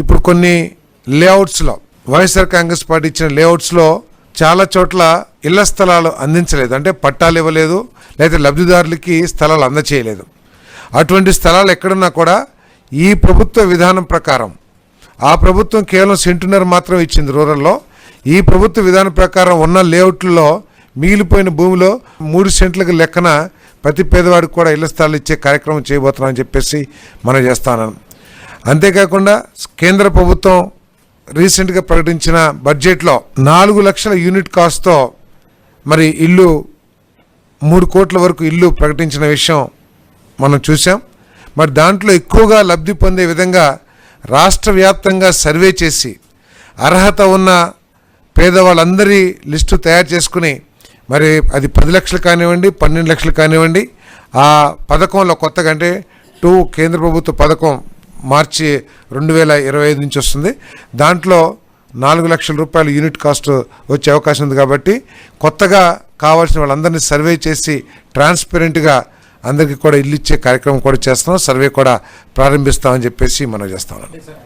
ఇప్పుడు కొన్ని లేఅవుట్స్లో వైఎస్ఆర్ కాంగ్రెస్ పార్టీ ఇచ్చిన లేఅవుట్స్లో చాలా చోట్ల ఇళ్ళ స్థలాలు అందించలేదు. అంటే పట్టాలు ఇవ్వలేదు లేదా లబ్ధిదారులకి స్థలాలు అందచేయలేదు. అటువంటి స్థలాలు ఎక్కడున్నా కూడా ఈ ప్రభుత్వ విధానం ప్రకారం ఆ ప్రభుత్వం కేవలం సెంటున్నర మాత్రం ఇచ్చింది రూరల్లో. ఈ ప్రభుత్వ విధానం ప్రకారం ఉన్న లేఅవుట్లలో మిగిలిపోయిన భూమిలో మూడు సెంట్లకు లెక్కన ప్రతి పేదవాడికి కూడా ఇళ్ళ స్థలాలు ఇచ్చే కార్యక్రమం చేయబోతున్నామని చెప్పేసి మనం చేస్తాను అంతేకాకుండా కేంద్ర ప్రభుత్వం రీసెంట్గా ప్రకటించిన బడ్జెట్లో నాలుగు లక్షల యూనిట్ కాస్ట్తో మరి ఇల్లు మూడు కోట్ల వరకు ఇల్లు ప్రకటించిన విషయం మనం చూసాం మరి దాంట్లో ఎక్కువగా లబ్ధి పొందే విధంగా రాష్ట్ర వ్యాప్తంగా సర్వే చేసి అర్హత ఉన్న పేదవాళ్ళందరి లిస్టు తయారు చేసుకుని మరి అది పది లక్షలు కానివ్వండి పన్నెండు లక్షలు కానివ్వండి ఆ పథకంలో కొత్తగా అంటే టూ కేంద్ర ప్రభుత్వ పథకం మార్చి రెండు వేల ఇరవై ఐదు నుంచి వస్తుంది. దాంట్లో నాలుగు లక్షల రూపాయలు యూనిట్ కాస్ట్ వచ్చే అవకాశం ఉంది కాబట్టి కొత్తగా కావాల్సిన వాళ్ళందరినీ సర్వే చేసి ట్రాన్స్పరెంట్గా అందరికీ కూడా ఇల్లు ఇచ్చే కార్యక్రమం కూడా చేస్తున్నాం. సర్వే కూడా ప్రారంభిస్తామని చెప్పేసి మనం చేస్తాం